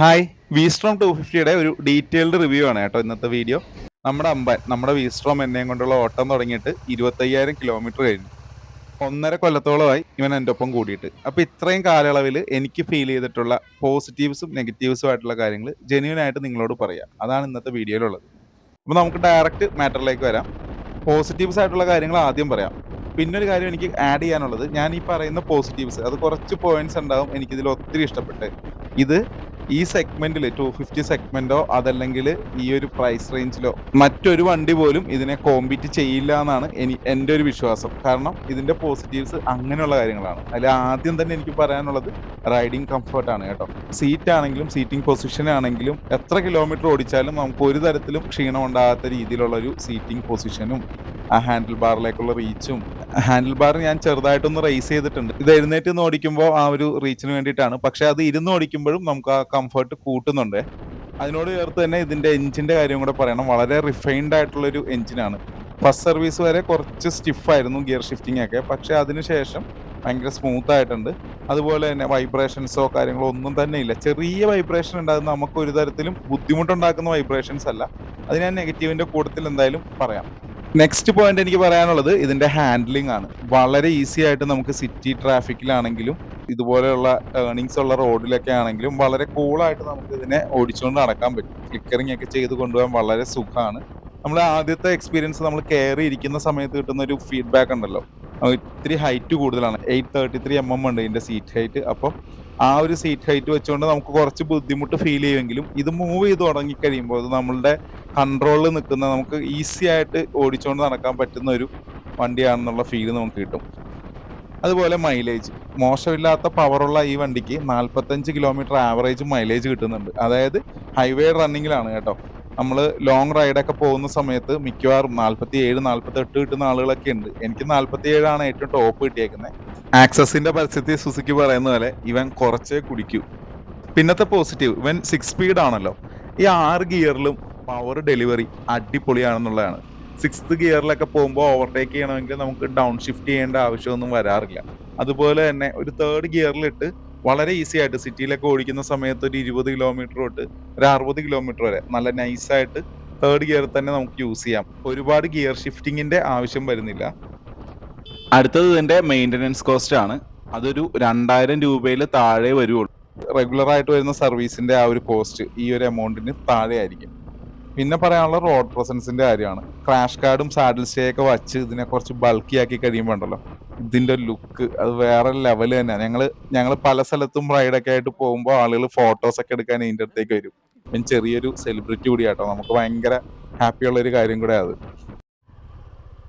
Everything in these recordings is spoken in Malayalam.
ഹായ്. വിസ്ട്രോം ടു ഫിഫ്റ്റിയുടെ ഒരു ഡീറ്റെയിൽഡ് റിവ്യൂ ആണ് കേട്ടോ ഇന്നത്തെ വീഡിയോ. നമ്മുടെ അമ്പൻ നമ്മുടെ വിസ്ട്രോം എന്നെയും കൊണ്ടുള്ള ഓട്ടം തുടങ്ങിയിട്ട് ഇരുപത്തയ്യായിരം കിലോമീറ്റർ കഴിഞ്ഞു. ഒന്നര കൊല്ലത്തോളമായി ഇവൻ എന്റെ ഒപ്പം കൂടിയിട്ട്. അപ്പോൾ ഇത്രയും കാലയളവിൽ എനിക്ക് ഫീൽ ചെയ്തിട്ടുള്ള പോസിറ്റീവ്സും നെഗറ്റീവ്സും ആയിട്ടുള്ള കാര്യങ്ങൾ ജെന്യൂൻ ആയിട്ട് നിങ്ങളോട് പറയാം. അതാണ് ഇന്നത്തെ വീഡിയോയിലുള്ളത്. അപ്പോൾ നമുക്ക് ഡയറക്റ്റ് മാറ്ററിലേക്ക് വരാം. പോസിറ്റീവ്സ് ആയിട്ടുള്ള കാര്യങ്ങൾ ആദ്യം പറയാം. പിന്നെ ഒരു കാര്യം എനിക്ക് ആഡ് ചെയ്യാനുള്ളത് ഞാൻ ഈ പറയുന്ന പോസിറ്റീവ്സ് അത് കുറച്ച് പോയിന്റ്സ് ഉണ്ടാവും എനിക്കിതിൽ ഒത്തിരി ഇഷ്ടപ്പെട്ട്. ഇത് ഈ സെഗ്മെന്റിൽ ടു ഫിഫ്റ്റി സെഗ്മെന്റോ അതല്ലെങ്കിൽ ഈ ഒരു പ്രൈസ് റേഞ്ചിലോ മറ്റൊരു വണ്ടി പോലും ഇതിനെ കോമ്പീറ്റ് ചെയ്യില്ല എന്നാണ് എനി എന്റെ ഒരു വിശ്വാസം. കാരണം ഇതിന്റെ പോസിറ്റീവ്സ് അങ്ങനെയുള്ള കാര്യങ്ങളാണ്. അതിൽ ആദ്യം തന്നെ എനിക്ക് പറയാനുള്ളത് റൈഡിങ് കംഫർട്ടാണ് കേട്ടോ. സീറ്റ് ആണെങ്കിലും സീറ്റിംഗ് പൊസിഷൻ ആണെങ്കിലും എത്ര കിലോമീറ്റർ ഓടിച്ചാലും നമുക്ക് ഒരു തരത്തിലും ക്ഷീണം ഉണ്ടാകാത്ത രീതിയിലുള്ള ഒരു സീറ്റിംഗ് പൊസിഷനും ആ ഹാൻഡിൽ ബാറിലേക്കുള്ള റീച്ചും ഹാൻഡിൽ ബാർ ഞാൻ ചെറുതായിട്ടൊന്ന് റേസ് ചെയ്തിട്ടുണ്ട്. ഇത് എഴുന്നേറ്റ് നിന്ന് ഓടിക്കുമ്പോൾ ആ ഒരു റീച്ചിന് വേണ്ടിയിട്ടാണ്. പക്ഷെ അത് ഇരുന്ന് ഓടിക്കുമ്പോഴും നമുക്ക് ആ കംഫർട്ട് കൂട്ടുന്നുണ്ട്. അതിനോട് ചേർത്ത് തന്നെ ഇതിന്റെ എഞ്ചിന്റെ കാര്യം കൂടെ പറയണം. വളരെ റിഫൈൻഡ് ആയിട്ടുള്ള ഒരു എഞ്ചിനാണ് ഫസ്റ്റ് സർവീസ് വരെ കുറച്ച് സ്റ്റിഫായിരുന്നു ഗിയർ ഷിഫ്റ്റിംഗ് ഒക്കെ. പക്ഷെ അതിനുശേഷം ഭയങ്കര സ്മൂത്ത് ആയിട്ടുണ്ട്. അതുപോലെ തന്നെ വൈബ്രേഷൻസോ കാര്യങ്ങളോ ഒന്നും തന്നെ ഇല്ല. ചെറിയ വൈബ്രേഷൻ ഉണ്ടാകുന്ന നമുക്ക് ഒരു തരത്തിലും ബുദ്ധിമുട്ടുണ്ടാക്കുന്ന വൈബ്രേഷൻസ് അല്ല. അത് ഞാൻ നെഗറ്റീവിന്റെ കൂട്ടത്തിൽ എന്തായാലും പറയാം. നെക്സ്റ്റ് പോയിന്റ് എനിക്ക് പറയാനുള്ളത് ഇതിന്റെ ഹാൻഡ്ലിംഗ് ആണ്. വളരെ ഈസി ആയിട്ട് നമുക്ക് സിറ്റി ട്രാഫിക്കിലാണെങ്കിലും ഇതുപോലെയുള്ള ടേണിങ്സ് ഉള്ള റോഡിലൊക്കെ ആണെങ്കിലും വളരെ കൂളായിട്ട് നമുക്ക് ഇതിനെ ഓടിച്ചുകൊണ്ട് നടക്കാൻ പറ്റും. ഫ്ലിക്കറിംഗ് ഒക്കെ ചെയ്ത് കൊണ്ടുപോകാൻ വളരെ സുഖമാണ് നമ്മൾ ആദ്യത്തെ എക്സ്പീരിയൻസ് നമ്മൾ കയറി ഇരിക്കുന്ന സമയത്ത് കിട്ടുന്ന ഒരു ഫീഡ്ബാക്ക് ഉണ്ടല്ലോ. ഇത്തിരി ഹൈറ്റ് കൂടുതലാണ്. Eight thirty three M M ഉണ്ട് ഇതിന്റെ സീറ്റ് ഹൈറ്റ് അപ്പം ആ ഒരു സീറ്റ് ഹൈറ്റ് വെച്ചുകൊണ്ട് നമുക്ക് കുറച്ച് ബുദ്ധിമുട്ട് ഫീൽ ചെയ്യുമെങ്കിലും ഇത് മൂവ് ചെയ്ത് തുടങ്ങിക്കഴിയുമ്പോൾ അത് നമ്മളുടെ കൺട്രോളിൽ നിൽക്കുന്ന നമുക്ക് ഈസി ആയിട്ട് ഓടിച്ചുകൊണ്ട് നടക്കാൻ പറ്റുന്ന ഒരു വണ്ടിയാണെന്നുള്ള ഫീൽ നമുക്ക് കിട്ടും. അതുപോലെ മൈലേജ് മോശമില്ലാത്ത പവറുള്ള ഈ വണ്ടിക്ക് നാൽപ്പത്തഞ്ച് കിലോമീറ്റർ ആവറേജ് മൈലേജ് കിട്ടുന്നുണ്ട്. അതായത് ഹൈവേ റണ്ണിങ്ങിലാണ് കേട്ടോ. നമ്മൾ ലോങ് റൈഡൊക്കെ പോകുന്ന സമയത്ത് മിക്കവാറും നാൽപ്പത്തി ഏഴ് നാൽപ്പത്തി എട്ട് കിട്ടുന്ന ആളുകളൊക്കെ ഉണ്ട്. എനിക്ക് നാൽപ്പത്തി ഏഴാണ് ഏറ്റവും ടോപ്പ് കിട്ടിയേക്കുന്നത് ആക്സസിന്റെ പരിസ്ഥിതി സുസുക്കി പറയുന്ന പോലെ ഇവൻ കുറച്ചേ കുടിക്കൂ. പിന്നത്തെ പോസിറ്റീവ് ഇവൻ സിക്സ് സ്പീഡ് ആണല്ലോ. ഈ ആറ് ഗിയറിലും പവർ ഡെലിവറി അടിപൊളിയാണെന്നുള്ളതാണ്. സിക്സ്ത് ഗിയറിലൊക്കെ പോകുമ്പോൾ ഓവർടേക്ക് ചെയ്യണമെങ്കിൽ നമുക്ക് ഡൗൺ ഷിഫ്റ്റ് ചെയ്യേണ്ട ആവശ്യമൊന്നും വരാറില്ല. അതുപോലെ തന്നെ ഒരു തേർഡ് ഗിയറിലിട്ട് വളരെ ഈസി ആയിട്ട് സിറ്റിയിലൊക്കെ ഓടിക്കുന്ന സമയത്ത് ഒരു ഇരുപത് കിലോമീറ്റർ തൊട്ട് ഒരു അറുപത് കിലോമീറ്റർ വരെ നല്ല നൈസായിട്ട് തേർഡ് ഗിയർ തന്നെ നമുക്ക് യൂസ് ചെയ്യാം. ഒരുപാട് ഗിയർ ഷിഫ്റ്റിങ്ങിന്റെ ആവശ്യം വരുന്നില്ല. അടുത്തത് ഇതിന്റെ മെയിന്റനൻസ് കോസ്റ്റ് ആണ്. അതൊരു രണ്ടായിരം രൂപയിൽ താഴെ വരുള്ളൂ റെഗുലർ ആയിട്ട് വരുന്ന സർവീസിന്റെ ആ ഒരു കോസ്റ്റ് ഈ ഒരു എമൗണ്ടിന് താഴെ ആയിരിക്കും പിന്നെ പറയാനുള്ള റോഡ് പ്രസൻസിന്റെ കാര്യമാണ്. ക്രാഷ് കാർഡും സാഡിൽ സ്റ്റേ ഒക്കെ വച്ച് ഇതിനെ കുറച്ച് ബൾക്കി ആക്കി കഴിയുമ്പോൾ ഉണ്ടല്ലോ. ഇതിന്റെ ലുക്ക് അത് വേറെ ലെവൽ തന്നെയാണ് ഞങ്ങൾ ഞങ്ങൾ പല സ്ഥലത്തും റൈഡൊക്കെ ആയിട്ട് പോകുമ്പോൾ ആളുകൾ ഫോട്ടോസ് ഒക്കെ എടുക്കാൻ ഇതിന്റെ അടുത്തേക്ക് വരും. പിന്നെ ചെറിയൊരു സെലിബ്രിറ്റി കൂടി ആട്ടോ. നമുക്ക് ഭയങ്കര ഹാപ്പിയുള്ള ഒരു കാര്യം കൂടെ അത്.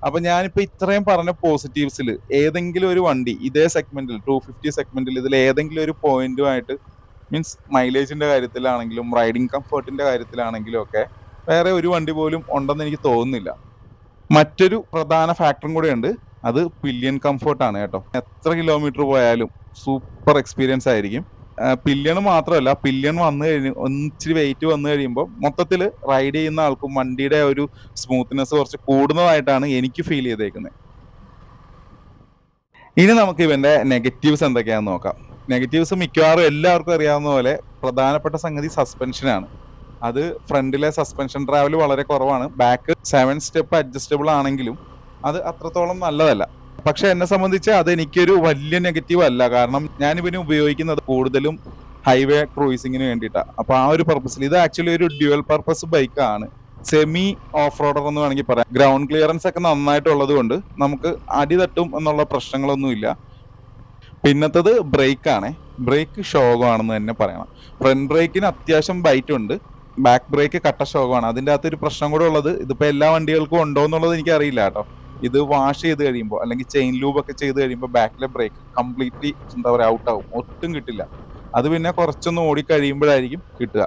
അപ്പൊ ഞാനിപ്പോ ഇത്രയും പറഞ്ഞ പോസിറ്റീവ്സിൽ ഏതെങ്കിലും ഒരു വണ്ടി ഇതേ സെഗ്മെന്റിൽ ടു ഫിഫ്റ്റി സെഗ്മെന്റിൽ ഇതിൽ ഏതെങ്കിലും ഒരു പോയിന്റുമായിട്ട് മീൻസ് മൈലേജിന്റെ കാര്യത്തിലാണെങ്കിലും റൈഡിങ് കംഫർട്ടിന്റെ കാര്യത്തിലാണെങ്കിലും ഒക്കെ വേറെ ഒരു വണ്ടി പോലും ഉണ്ടെന്ന് എനിക്ക് തോന്നുന്നില്ല. മറ്റൊരു പ്രധാന ഫാക്ടറും കൂടെ ഉണ്ട്. അത് പില്യൺ കംഫർട്ടാണ് കേട്ടോ. എത്ര കിലോമീറ്റർ പോയാലും സൂപ്പർ എക്സ്പീരിയൻസ് ആയിരിക്കും. പില്യൺ മാത്രമല്ല പില്യൺ വന്നു കഴിഞ്ഞ് ഒന്നിച്ചിരി വെയിറ്റ് വന്നു കഴിയുമ്പോൾ മൊത്തത്തിൽ റൈഡ് ചെയ്യുന്ന ആൾക്കും വണ്ടിയുടെ ഒരു സ്മൂത്ത്നെസ് കുറച്ച് കൂടുന്നതായിട്ടാണ് എനിക്ക് ഫീൽ ചെയ്തേക്കുന്നത് ഇനി നമുക്ക് ഇവന്റെ നെഗറ്റീവ്സ് എന്തൊക്കെയാണെന്ന് നോക്കാം. നെഗറ്റീവ്സ് മിക്കവാറും എല്ലാവർക്കും അറിയാവുന്ന പോലെ പ്രധാനപ്പെട്ട സംഗതി സസ്പെൻഷനാണ് അത് ഫ്രണ്ടിലെ സസ്പെൻഷൻ ട്രാവൽ വളരെ കുറവാണ്. ബാക്ക് സെവൻ സ്റ്റെപ്പ് അഡ്ജസ്റ്റബിൾ ആണെങ്കിലും അത് അത്രത്തോളം നല്ലതല്ല. പക്ഷെ എന്നെ സംബന്ധിച്ച് അത് എനിക്കൊരു വലിയ നെഗറ്റീവ് അല്ല. കാരണം ഞാൻ ഇവന് ഉപയോഗിക്കുന്നത് കൂടുതലും ഹൈവേ ക്രൂയിസിങ്ങിന് വേണ്ടിയിട്ടാണ് അപ്പൊ ആ ഒരു പർപ്പസിൽ ഇത് ആക്ച്വലി ഒരു ഡ്യുവൽ പർപ്പസ് ബൈക്കാണ് സെമി ഓഫ് റോഡർ എന്ന് വേണമെങ്കിൽ പറയാം. ഗ്രൗണ്ട് ക്ലിയറൻസ് ഒക്കെ നന്നായിട്ടുള്ളത് കൊണ്ട് നമുക്ക് അടി തട്ടും എന്നുള്ള പ്രശ്നങ്ങളൊന്നുമില്ല പിന്നത്തത് ബ്രേക്ക് ആണ്. ബ്രേക്ക് ഷോകമാണെന്ന് തന്നെ പറയണം. ഫ്രണ്ട് ബ്രേക്കിന് അത്യാവശ്യം ബൈറ്റ് ഉണ്ട്. ബാക്ക് ബ്രേക്ക് കട്ട ശോകമാണ് അതിന്റെ അകത്ത് ഒരു പ്രശ്നം കൂടെ ഉള്ളത് ഇതിപ്പോ എല്ലാ വണ്ടികൾക്കും ഉണ്ടോ എന്നുള്ളത് എനിക്ക് അറിയില്ല കേട്ടോ. ഇത് വാഷ് ചെയ്ത് കഴിയുമ്പോൾ അല്ലെങ്കിൽ ചെയിൻ ലൂബ് ഒക്കെ ചെയ്ത് കഴിയുമ്പോൾ ബാക്കിലെ ബ്രേക്ക് കംപ്ലീറ്റ്ലി എന്താ പറയുക ആവും. ഒട്ടും കിട്ടില്ല. അത് പിന്നെ കുറച്ചൊന്ന് ഓടിക്കഴിയുമ്പോഴായിരിക്കും കിട്ടുക.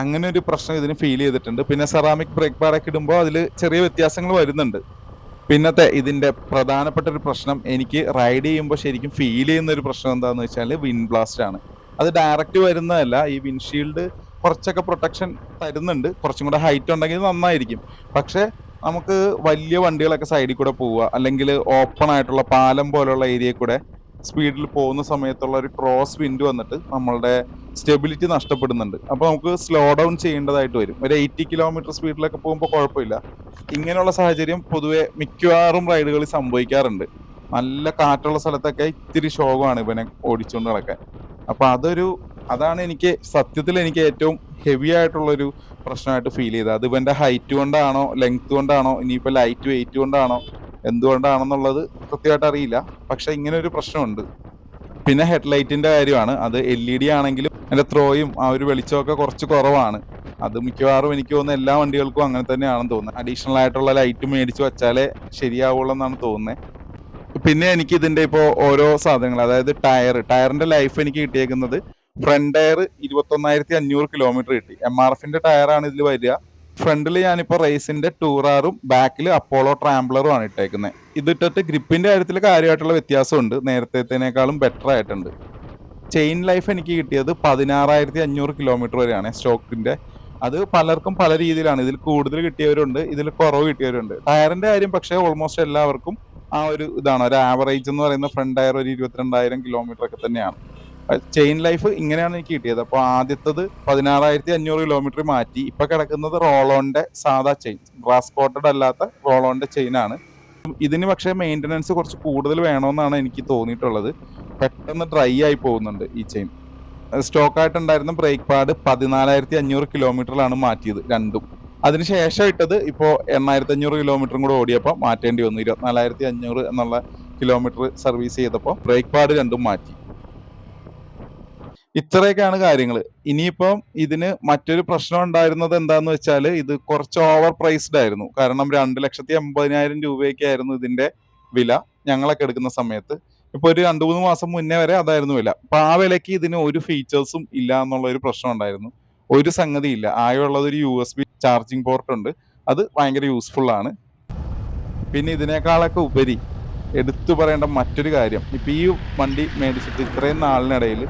അങ്ങനെ ഒരു പ്രശ്നം ഇതിന് ഫീൽ ചെയ്തിട്ടുണ്ട്. പിന്നെ സെറാമിക് ബ്രേക്ക് പാഡൊക്കെ ഇടുമ്പോൾ അതിൽ ചെറിയ വ്യത്യാസങ്ങൾ വരുന്നുണ്ട്. പിന്നത്തെ ഇതിന്റെ പ്രധാനപ്പെട്ട ഒരു പ്രശ്നം എനിക്ക് റൈഡ് ചെയ്യുമ്പോൾ ശരിക്കും ഫീൽ ചെയ്യുന്ന ഒരു പ്രശ്നം എന്താണെന്ന് വെച്ചാൽ വിൻ ബ്ലാസ്റ്റ് ആണ്. അത് ഡയറക്റ്റ് വരുന്നതല്ല ഈ വിൻഷീൽഡ് കുറച്ചൊക്കെ പ്രൊട്ടക്ഷൻ തരുന്നുണ്ട്. കുറച്ചും കൂടെ ഹൈറ്റ് ഉണ്ടെങ്കിൽ നന്നായിരിക്കും. പക്ഷേ നമുക്ക് വലിയ വണ്ടികളൊക്കെ സൈഡിൽ കൂടെ പോവുക. അല്ലെങ്കിൽ ഓപ്പൺ ആയിട്ടുള്ള പാലം പോലുള്ള ഏരിയയിൽ കൂടെ സ്പീഡിൽ പോകുന്ന സമയത്തുള്ള ഒരു ക്രോസ് വിൻഡ് വന്നിട്ട് നമ്മളുടെ സ്റ്റെബിലിറ്റി നഷ്ടപ്പെടുന്നുണ്ട്. അപ്പോൾ നമുക്ക് സ്ലോ ഡൗൺ ചെയ്യേണ്ടതായിട്ട് വരും. ഒരു എയ്റ്റി കിലോമീറ്റർ സ്പീഡിലൊക്കെ പോകുമ്പോൾ കുഴപ്പമില്ല. ഇങ്ങനെയുള്ള സാഹചര്യം പൊതുവെ മിക്കവാറും റൈഡുകളിൽ സംഭവിക്കാറുണ്ട്. നല്ല കാറ്റുള്ള സ്ഥലത്തൊക്കെ ഇത്തിരി ശോകമാണ് ഇവനെ ഓടിച്ചുകൊണ്ട് നടക്കാൻ. അപ്പൊ അതൊരു അതാണ് എനിക്ക് സത്യത്തിൽ എനിക്ക് ഏറ്റവും ഹെവി ആയിട്ടുള്ളൊരു പ്രശ്നമായിട്ട് ഫീൽ ചെയ്തത്. അത് ഇവന്റെ ഹൈറ്റ് കൊണ്ടാണോ ലെങ്ത് കൊണ്ടാണോ ഇനിയിപ്പോൾ ലൈറ്റ് വെയിറ്റ് കൊണ്ടാണോ എന്തുകൊണ്ടാണെന്നുള്ളത് കൃത്യമായിട്ട് അറിയില്ല. പക്ഷെ ഇങ്ങനെ ഒരു പ്രശ്നമുണ്ട്. പിന്നെ ഹെഡ്ലൈറ്റിന്റെ കാര്യമാണ്. അത് എൽ ഇ ഡി ആണെങ്കിലും എന്റെ ത്രോയും ആ ഒരു വെളിച്ചമൊക്കെ കുറച്ച് കുറവാണ്. അത് മിക്കവാറും എനിക്ക് തോന്നുന്നു എല്ലാ വണ്ടികൾക്കും അങ്ങനെ തന്നെയാണെന്ന് തോന്നുന്നത് അഡീഷണൽ ആയിട്ടുള്ള ലൈറ്റ് മേടിച്ച് വെച്ചാലേ ശരിയാവുള്ളൂ എന്നാണ് തോന്നുന്നത് പിന്നെ എനിക്ക് ഇതിന്റെ ഇപ്പോൾ ഓരോ സാധനങ്ങൾ അതായത് ടയർ ടയറിന്റെ ലൈഫ് എനിക്ക് കിട്ടിയേക്കുന്നത് ഫ്രണ്ട് ടയർ ഇരുപത്തൊന്നായിരത്തി അഞ്ഞൂറ് കിലോമീറ്റർ കിട്ടി എം ആർ എഫിന്റെ ടയറാണ് ഇതിൽ വരിക. ഫ്രണ്ടിൽ ഞാനിപ്പോ റേസിന്റെ ടൂറാറും ബാക്കിൽ അപ്പോളോ ട്രാംബ്ലറും ആണ് ഇട്ടേക്കുന്നത് ഇതിട്ടിട്ട് ഗ്രിപ്പിന്റെ കാര്യത്തിൽ കാര്യമായിട്ടുള്ള വ്യത്യാസമുണ്ട്. നേരത്തേനേക്കാളും ബെറ്റർ ആയിട്ടുണ്ട്. ചെയിൻ ലൈഫ് എനിക്ക് കിട്ടിയത് പതിനാറായിരത്തി അഞ്ഞൂറ് കിലോമീറ്റർ വരെയാണ് സ്റ്റോക്കിന്റെ അത് പലർക്കും പല രീതിയിലാണ്. ഇതിൽ കൂടുതൽ കിട്ടിയവരുണ്ട് ഇതിൽ കുറവ് കിട്ടിയവരുണ്ട്. ടയറിന്റെ കാര്യം പക്ഷേ ഓൾമോസ്റ്റ് എല്ലാവർക്കും ആ ഒരു ഇതാണ്. ഒരു ആവറേജ് എന്ന് പറയുന്ന ഫ്രണ്ട് ടയർ ഒരു ഇരുപത്തിരണ്ടായിരം കിലോമീറ്റർ ഒക്കെ തന്നെയാണ്. ചെയിൻ ലൈഫ് ഇങ്ങനെയാണ് എനിക്ക് കിട്ടിയത്. അപ്പോൾ ആദ്യത്തത് പതിനാറായിരത്തി അഞ്ഞൂറ് കിലോമീറ്റർ മാറ്റി. ഇപ്പൊ കിടക്കുന്നത് റോളോന്റെ സാധാ ചെയിൻ. ഗ്ലാസ് കോട്ടഡ് അല്ലാത്ത റോളോന്റെ ചെയിൻ ആണ്. ഇതിന് പക്ഷേ മെയിന്റനൻസ് കുറച്ച് കൂടുതൽ വേണമെന്നാണ് എനിക്ക് തോന്നിയിട്ടുള്ളത്. പെട്ടെന്ന് ഡ്രൈ ആയി പോകുന്നുണ്ട് ഈ ചെയിൻ. സ്റ്റോക്ക് ആയിട്ടുണ്ടായിരുന്ന ബ്രേക്ക് പാഡ് പതിനാലായിരത്തി അഞ്ഞൂറ് കിലോമീറ്ററിലാണ് മാറ്റിയത് രണ്ടും. അതിനുശേഷം ഇട്ടത് ഇപ്പോൾ എണ്ണായിരത്തി അഞ്ഞൂറ് കിലോമീറ്ററും കൂടെ ഓടിയപ്പോൾ മാറ്റേണ്ടി വന്നു. ഇരുപത്തിനാലായിരത്തി അഞ്ഞൂറ് എന്നുള്ള കിലോമീറ്റർ സർവീസ് ചെയ്തപ്പോൾ ബ്രേക്ക് പാഡ് രണ്ടും മാറ്റി. ഇത്രയൊക്കെയാണ് കാര്യങ്ങൾ ഇനിയിപ്പം ഇതിന് മറ്റൊരു പ്രശ്നം ഉണ്ടായിരുന്നത് എന്താന്ന് വെച്ചാൽ ഇത് കുറച്ച് ഓവർ പ്രൈസ്ഡ് ആയിരുന്നു. കാരണം രണ്ട് ലക്ഷത്തി എൺപതിനായിരം രൂപയൊക്കെയായിരുന്നു ഇതിന്റെ വില ഞങ്ങളൊക്കെ എടുക്കുന്ന സമയത്ത്. ഇപ്പൊ ഒരു രണ്ടു മൂന്ന് മാസം മുന്നേ വരെ അതായിരുന്നു വില. അപ്പൊ ആ വിലക്ക് ഇതിന് ഒരു ഫീച്ചേഴ്സും ഇല്ല എന്നുള്ള ഒരു പ്രശ്നം ഉണ്ടായിരുന്നു. ഒരു സംഗതി ഇല്ല. ആയുള്ളത് ഒരു U S B charging port ഉണ്ട്. അത് ഭയങ്കര യൂസ്ഫുൾ ആണ്. പിന്നെ ഇതിനേക്കാളൊക്കെ ഉപരി എടുത്തു പറയേണ്ട മറ്റൊരു കാര്യം. ഇപ്പൊ ഈ വണ്ടി മേടിച്ചിട്ട് ഇത്രയും നാളിനിടയിൽ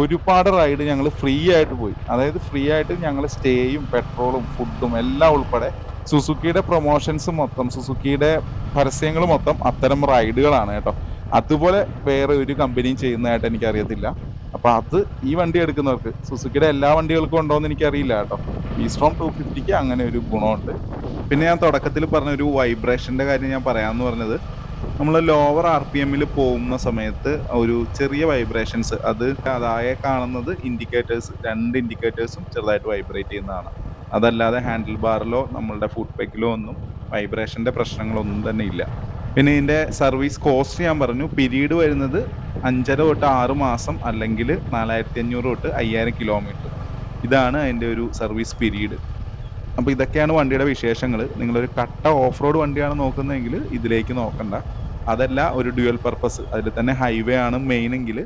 ഒരുപാട് റൈഡ് ഞങ്ങൾ ഫ്രീ ആയിട്ട് പോയി. അതായത് ഫ്രീ ആയിട്ട് ഞങ്ങൾ സ്റ്റേയും പെട്രോളും ഫുഡും എല്ലാം ഉൾപ്പെടെ സുസുക്കിയുടെ പ്രൊമോഷൻസ് മൊത്തം സുസുക്കിയുടെ പരസ്യങ്ങൾ മൊത്തം അത്തരം റൈഡുകളാണ് കേട്ടോ. അതുപോലെ വേറെ ഒരു കമ്പനിയും ചെയ്യുന്നതായിട്ട് എനിക്ക് അറിയത്തില്ല അപ്പൊ അത് ഈ വണ്ടി എടുക്കുന്നവർക്ക് സുസുക്കിയുടെ എല്ലാ വണ്ടികൾക്കും ഉണ്ടോ എന്ന് എനിക്കറിയില്ല കേട്ടോ. ഈസ്ട്രോം ടു ഫിഫ്റ്റിക്ക് അങ്ങനെ ഒരു ഗുണമുണ്ട്. പിന്നെ ഞാൻ തുടക്കത്തിൽ പറഞ്ഞ ഒരു വൈബ്രേഷന്റെ കാര്യം ഞാൻ പറയാമെന്ന് പറഞ്ഞത് നമ്മൾ ലോവർ ആർ പി എമ്മിൽ പോകുന്ന സമയത്ത് ഒരു ചെറിയ വൈബ്രേഷൻസ് അത് അതായ കാണുന്നത് ഇൻഡിക്കേറ്റേഴ്സ് രണ്ട് ഇൻഡിക്കേറ്റേഴ്സും ചെറുതായിട്ട് വൈബ്രേറ്റ് ചെയ്യുന്നതാണ്. അതല്ലാതെ ഹാൻഡിൽ ബാറിലോ നമ്മളുടെ ഫുഡ് പെക്കിലോ ഒന്നും വൈബ്രേഷന്റെ പ്രശ്നങ്ങളൊന്നും തന്നെ ഇല്ല. പിന്നെ ഇതിന്റെ സർവീസ് കോസ്റ്റ് ഞാൻ പറഞ്ഞു പിരീഡ് വരുന്നത് അഞ്ചര തൊട്ട് ആറ് മാസം അല്ലെങ്കിൽ നാലായിരത്തി അഞ്ഞൂറ് തൊട്ട് അയ്യായിരം കിലോമീറ്റർ ഇതാണ് അതിന്റെ ഒരു സർവീസ് പിരീഡ് അപ്പോൾ ഇതൊക്കെയാണ് വണ്ടിയുടെ വിശേഷങ്ങൾ നിങ്ങളൊരു കട്ട ഓഫ് റോഡ് വണ്ടിയാണ് നോക്കുന്നതെങ്കിൽ ഇതിലേക്ക് നോക്കണ്ട. അതല്ല ഒരു ഡ്യുവൽ പർപ്പസ്. അതിൽ തന്നെ ഹൈവേ ആണ് മെയിൻ എങ്കിൽ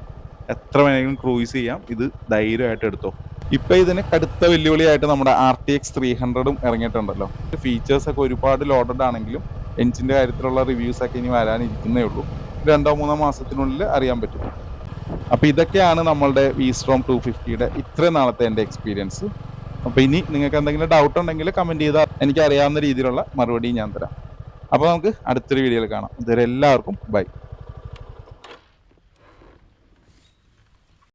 എത്ര വേണമെങ്കിലും ക്രൂയിസ് ചെയ്യാം. ഇത് ധൈര്യമായിട്ട് എടുത്തോ. ഇപ്പൊ ഇതിന് കടുത്ത വെല്ലുവിളിയായിട്ട് നമ്മുടെ ആർ ടി എക്സ് ത്രീ ഹൺഡ്രഡും ഇറങ്ങിയിട്ടുണ്ടല്ലോ. ഫീച്ചേഴ്സ് ഒക്കെ ഒരുപാട് ലോഡഡ് ആണെങ്കിലും എഞ്ചിന്റെ കാര്യത്തിലുള്ള റിവ്യൂസ് ഒക്കെ ഇനി വരാനിരിക്കുന്നേ ഉള്ളൂ. രണ്ടോ മൂന്നോ മാസത്തിനുള്ളിൽ അറിയാൻ പറ്റും. അപ്പൊ ഇതൊക്കെയാണ് നമ്മളുടെ വി സ്ട്രോം ടു ഫിഫ്റ്റിയുടെ ഇത്രയും നാളത്തെ എന്റെ എക്സ്പീരിയൻസ് അപ്പൊ ഇനി നിങ്ങൾക്ക് എന്തെങ്കിലും ഡൗട്ട് ഉണ്ടെങ്കിൽ കമന്റ് ചെയ്താൽ എനിക്ക് അറിയാവുന്ന രീതിയിലുള്ള മറുപടി ഞാൻ തരാം. അപ്പൊ നമുക്ക് അടുത്തൊരു വീഡിയോയിൽ കാണാം. ഇതുവരെ എല്ലാവർക്കും ബൈ.